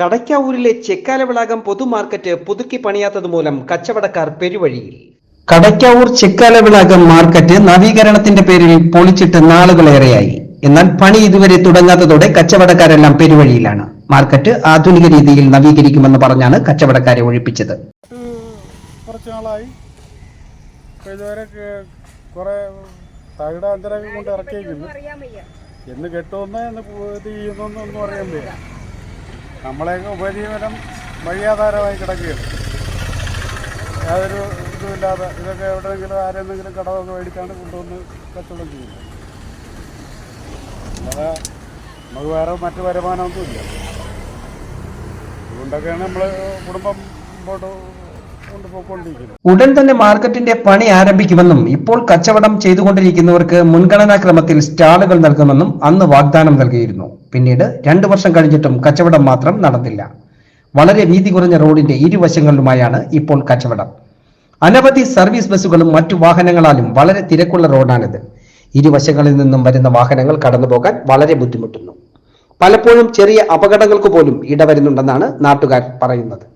കടയ്ക്കാവൂരിലെ ചെക്കാലവിളാകം പൊതുമാർക്കറ്റ് പുതുക്കി പണിയാത്തത് മൂലം കച്ചവടക്കാർ പെരുവഴിയിൽ. കടയ്ക്കാവൂർ ചെക്കാലവിളാകം മാർക്കറ്റ് നവീകരണത്തിന്റെ പേരിൽ പൊളിച്ചിട്ട് നാളുകളേറെയായി. എന്നാൽ പണി ഇതുവരെ തുടങ്ങാത്തതോടെ കച്ചവടക്കാരെല്ലാം പെരുവഴിയിലാണ്. മാർക്കറ്റ് ആധുനിക രീതിയിൽ നവീകരിക്കുമെന്ന് പറഞ്ഞാണ് കച്ചവടക്കാരെ ഒഴിപ്പിച്ചത്. കുറച്ച് നാളായി. ഇതുവരെ കുറേ തകിട അന്തരൊക്കെ കൊണ്ട് ഇറക്കിയിരിക്കുന്നു. എന്ന് കെട്ടുമെന്ന് എന്ന് ഇത് ചെയ്യുന്നൊന്നും അറിയാൻ വയ്യ. നമ്മളെയൊക്കെ ഉപജീവനം വഴിയാധാരമായി കിടക്കുകയാണ്. യാതൊരു ഇതുമില്ലാതെ ഇതൊക്കെ എവിടെയെങ്കിലും ആരെന്തെങ്കിലും കടമൊക്കെ മേടിച്ചാണ് കൊണ്ടുവന്ന് കച്ചവടം ചെയ്യുന്നത് അല്ലാതെ നമുക്ക് വേറെ മറ്റു വരുമാനമൊന്നുമില്ല. അതുകൊണ്ടൊക്കെയാണ് നമ്മൾ കുടുംബം മുമ്പോട്ട് ഉടൻ തന്നെ മാർക്കറ്റിന്റെ പണി ആരംഭിക്കുമെന്നും ഇപ്പോൾ കച്ചവടം ചെയ്തുകൊണ്ടിരിക്കുന്നവർക്ക് മുൻഗണനാക്രമത്തിൽ സ്റ്റാളുകൾ നൽകുമെന്നും അന്ന് വാഗ്ദാനം നൽകിയിരുന്നു. പിന്നീട് രണ്ടു വർഷം കഴിഞ്ഞിട്ടും കച്ചവടം മാത്രം നടന്നില്ല. വളരെ വീതി കുറഞ്ഞ റോഡിന്റെ ഇരുവശങ്ങളിലുമായാണ് ഇപ്പോൾ കച്ചവടം. അനവധി സർവീസ് ബസ്സുകളും മറ്റു വാഹനങ്ങളാലും വളരെ തിരക്കുള്ള റോഡാണിത്. ഇരുവശങ്ങളിൽ നിന്നും വരുന്ന വാഹനങ്ങൾ കടന്നുപോകാൻ വളരെ ബുദ്ധിമുട്ടുന്നു. പലപ്പോഴും ചെറിയ അപകടങ്ങൾക്ക് പോലും ഇടവരുന്നുണ്ടെന്നാണ് നാട്ടുകാർ പറയുന്നത്.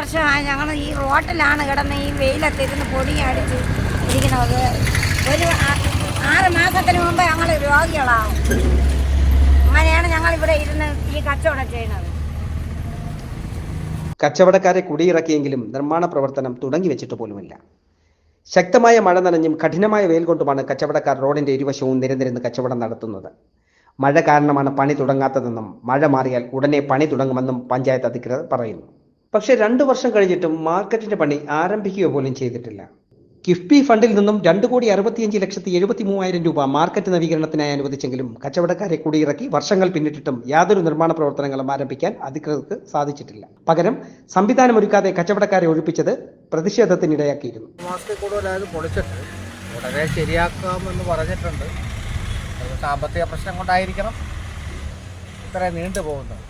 വർഷമായി ഞങ്ങൾ ഈ റോട്ടിലാണ് കിടന്ന് ഈ വെയിലത്തിരുന്ന് പൊടി അടിച്ച് ഇരിക്കുന്നത്. ഒരു ആറ് മാസത്തിന് മുമ്പ് ഞങ്ങൾ രോഗികളാവും. അങ്ങനെയാണ് ഞങ്ങൾ ഇവിടെ ഇരുന്ന് ഈ കച്ചവടം ചെയ്യുന്നത്. കച്ചവടക്കാരെ കുടിയിറക്കിയെങ്കിലും നിർമ്മാണ പ്രവർത്തനം തുടങ്ങി വെച്ചിട്ട് പോലുമില്ല. ശക്തമായ മഴ നനഞ്ഞും കഠിനമായ വെയിൽ കൊണ്ടുമാണ് കച്ചവടക്കാർ റോഡിന്റെ ഇരുവശവും നിരന്നിരുന്ന് കച്ചവടം നടത്തുന്നത്. മഴ കാരണമാണ് പണി തുടങ്ങാത്തതെന്നും മഴ മാറിയാൽ ഉടനെ പണി തുടങ്ങുമെന്നും പഞ്ചായത്ത് അധികൃതർ പറയുന്നു. പക്ഷേ രണ്ടു വർഷം കഴിഞ്ഞിട്ടും മാർക്കറ്റിന്റെ പണി ആരംഭിക്കുക പോലും ചെയ്തിട്ടില്ല. കിഫ്ബി ഫണ്ടിൽ നിന്നും രണ്ട് കോടി അറുപത്തിയഞ്ച് ലക്ഷത്തി എഴുപത്തി മൂവായിരം രൂപ മാർക്കറ്റ് നവീകരണത്തിനായി അനുവദിച്ചെങ്കിലും കച്ചവടക്കാരെ കുടിയിറക്കി വർഷങ്ങൾ പിന്നിട്ടിട്ടും യാതൊരു നിർമ്മാണ പ്രവർത്തനങ്ങളും ആരംഭിക്കാൻ അധികൃതർക്ക് സാധിച്ചിട്ടില്ല. പകരം സംവിധാനമൊരുക്കാതെ കച്ചവടക്കാരെ ഒഴിപ്പിച്ചത് പ്രതിഷേധത്തിനിടയാക്കിയിരുന്നു. ഉടനെ ശരിയാക്കാമെന്ന് പറഞ്ഞിട്ടുണ്ട്. സാമ്പത്തിക പ്രശ്നം കൊണ്ടായിരിക്കണം ഇത്രയും നീണ്ടു പോകുന്നത്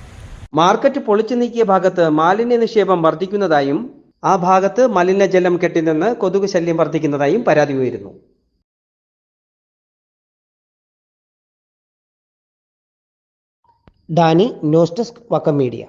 മാർക്കറ്റ് പൊളിച്ചു നീക്കിയ ഭാഗത്ത് മാലിന്യ നിക്ഷേപം വർദ്ധിക്കുന്നതായും ആ ഭാഗത്ത് മലിനജലം കെട്ടിനിന്ന് കൊതുക് ശല്യം വർദ്ധിക്കുന്നതായും പരാതി ഉയരുന്നു. Dani news desk Vakkom media.